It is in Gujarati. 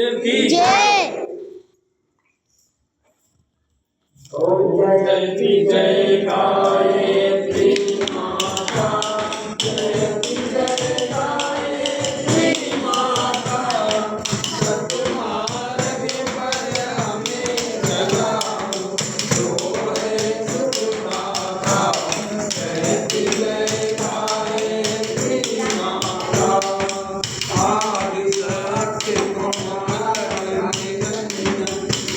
ગુરુદેવ કી જય ઓમ જય જય કાયે